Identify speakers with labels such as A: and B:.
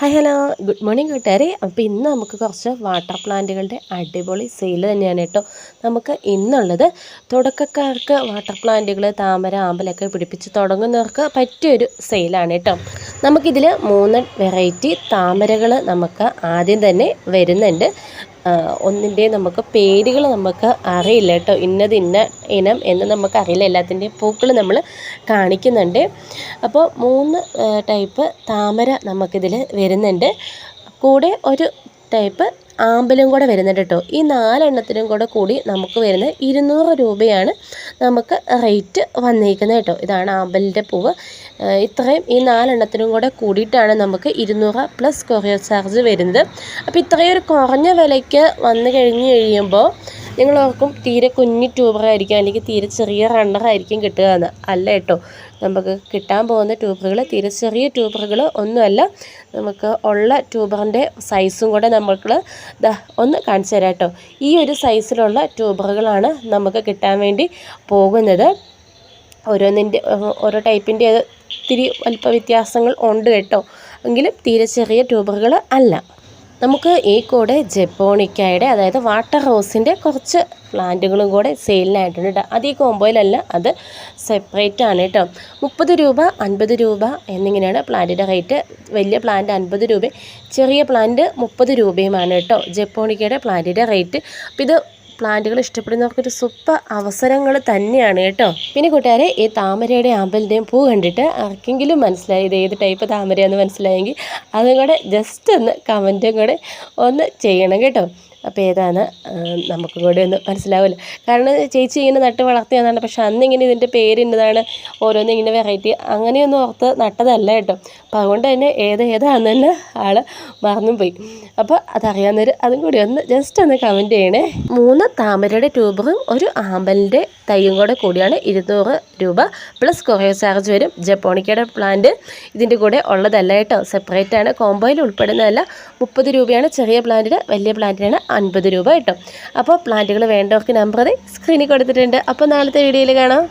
A: Hi hello good morning കൂട്ടുകാരെ. അപ്പോൾ ഇന്ന് നമുക്ക് കുറച്ച് വാട്ടർ പ്ലാന്റുകളുടെ അടിപൊളി സെയിൽ തന്നെയാണ് കേട്ടോ. നമുക്ക് ഇന്നുള്ളത് തുടക്കക്കാർക്ക് വാട്ടർ പ്ലാന്റുകൾ താമര ആമ്പലൊക്കെ പിടിപ്പിച്ച് തുടങ്ങുന്നവർക്ക് പറ്റിയൊരു സെയിലാണ് കേട്ടോ. നമുക്കിതിൽ മൂന്ന് വെറൈറ്റി താമരകൾ നമുക്ക് ആദ്യം തന്നെ വരുന്നുണ്ട്. ഒന്നിന്റെ നമുക്ക് പേരുകൾ നമുക്ക് അറിയില്ല കേട്ടോ. ഇന്നത് ഇന്ന ഇനം എന്ന് നമുക്ക് അറിയില്ല. എല്ലാത്തിന്റെയും പൂക്കൾ നമ്മൾ കാണിക്കുന്നുണ്ട്. അപ്പോൾ മൂന്ന് ടൈപ്പ് താമര നമുക്കിതിൽ വരുന്നുണ്ട്. കൂടെ ഒരു ടൈപ്പ് ആമ്പലും കൂടെ വരുന്നുണ്ട് കേട്ടോ ഈ നാലെണ്ണത്തിനും കൂടെ കൂടി നമുക്ക് വരുന്ന ഇരുന്നൂറ് രൂപയാണ് നമുക്ക് റേറ്റ് വന്നിരിക്കുന്നത് കേട്ടോ ഇതാണ് ആമ്പലിന്റെ പൂവ്. ഇത്രയും ഈ നാലെണ്ണത്തിനും കൂടെ കൂടിയിട്ടാണ് നമുക്ക് ഇരുന്നൂറ് പ്ലസ് കൊറിയർ ചാർജ് വരുന്നത്. അപ്പോൾ ഇത്രയും ഒരു കുറഞ്ഞ വിലയ്ക്ക് വന്നു കഴിഞ്ഞ് കഴിയുമ്പോൾ നിങ്ങൾ ഓർക്കും തീരെ കുഞ്ഞി ട്യൂബറായിരിക്കും അല്ലെങ്കിൽ തീരെ ചെറിയ റണ്ണറായിരിക്കും കിട്ടുക എന്ന്. അല്ല കേട്ടോ. നമുക്ക് കിട്ടാൻ പോകുന്ന ട്യൂബറുകൾ തീരെ ചെറിയ ട്യൂബറുകൾ ഒന്നുമല്ല. നമുക്ക് ഉള്ള ട്യൂബറിന്റെ സൈസും കൂടെ നമുക്ക് ഒന്ന് കാണിച്ചു തരാം കേട്ടോ. ഈ ഒരു സൈസിലുള്ള ട്യൂബറുകളാണ് നമുക്ക് കിട്ടാൻ വേണ്ടി പോകുന്നത്. ഓരോന്നിന്റെ ഓരോ ടൈപ്പിന്റെ ഇത്തിരി അല്പ വ്യത്യാസങ്ങൾ ഉണ്ട് കേട്ടോ. എങ്കിലും തീരെ ചെറിയ ട്യൂബറുകൾ അല്ല. നമുക്ക് ഈ കൂടെ ജപ്പോണിക്കായുടെ അതായത് വാട്ടർ റോസിന്റെ കുറച്ച് പ്ലാന്റുകളും കൂടെ സെയിലിനായിട്ടുണ്ട് കേട്ടോ അത് ഈ കോമ്പോയിലല്ല അത് സെപ്പറേറ്റ് ആണ് കേട്ടോ മുപ്പത് രൂപ അൻപത് രൂപ എന്നിങ്ങനെയാണ് പ്ലാന്റിന്റെ റേറ്റ്. വലിയ പ്ലാന്റ് അൻപത് രൂപയും ചെറിയ പ്ലാന്റ് മുപ്പത് രൂപയുമാണ് കേട്ടോ ജപ്പോണിക്കയുടെ പ്ലാന്റിന്റെ റേറ്റ്. അപ്പോൾ ഇത് പ്ലാന്റുകൾ ഇഷ്ടപ്പെടുന്നവർക്കൊരു സൂപ്പർ അവസരങ്ങൾ തന്നെയാണ് കേട്ടോ. പിന്നെ കൂട്ടുകാരെ ഈ താമരയുടെ ആമ്പലിന്റെയും പൂ കണ്ടിട്ട് ആർക്കെങ്കിലും മനസ്സിലായി? ഏത് ടൈപ്പ് താമരയാണെന്ന് മനസ്സിലായെങ്കിൽ അതും കൂടെ ജസ്റ്റ് ഒന്ന് കമന്റും കൂടെ ഒന്ന് ചെയ്യണം കേട്ടോ. അപ്പോൾ ഏതാണ്? നമുക്കും കൂടെ ഒന്ന് മനസ്സിലാവില്ല. കാരണം ചേച്ചി ഇങ്ങനെ നട്ട് വളർത്തിയതാണ്. പക്ഷെ അന്നിങ്ങനെ ഇതിന്റെ പേരിന്നതാണ് ഓരോന്നും ഇങ്ങനെ വെറൈറ്റി അങ്ങനെയൊന്നും ഓർത്ത് നട്ടതല്ല കേട്ടോ. അപ്പോൾ അതുകൊണ്ട് തന്നെ ഏത് ഏതാണെന്ന് തന്നെ ആൾ മറന്നും പോയി അപ്പോൾ അതറിയാവുന്നവർ അതും കൂടി ഒന്ന് ജസ്റ്റ് ഒന്ന് കമന്റ് ചെയ്യണേ. മൂന്ന് താമരയുടെ ട്യൂബറും ഒരു ആമ്പലിന്റെ തൈയും കൂടെ കൂടിയാണ് ഇരുന്നൂറ് രൂപ പ്ലസ് കൊറിയർ ചാർജ് വരും. ജപ്പോണിക്കയുടെ പ്ലാന്റ് ഇതിന്റെ കൂടെ ഉള്ളതല്ല കേട്ടോ. സെപ്പറേറ്റ് ആണ്. കോമ്പോയിൽ ഉൾപ്പെടുന്നതല്ല. മുപ്പത് രൂപയാണ് ചെറിയ പ്ലാന്റിന് വലിയ പ്ലാന്റിനാണ് അൻപത് രൂപ കേട്ടോ. അപ്പോൾ പ്ലാന്റുകൾ വേണ്ടവർക്ക് നമ്പർ സ്ക്രീനിൽ കൊടുത്തിട്ടുണ്ട്. അപ്പോൾ നാളത്തെ വീഡിയോയിൽ കാണാം.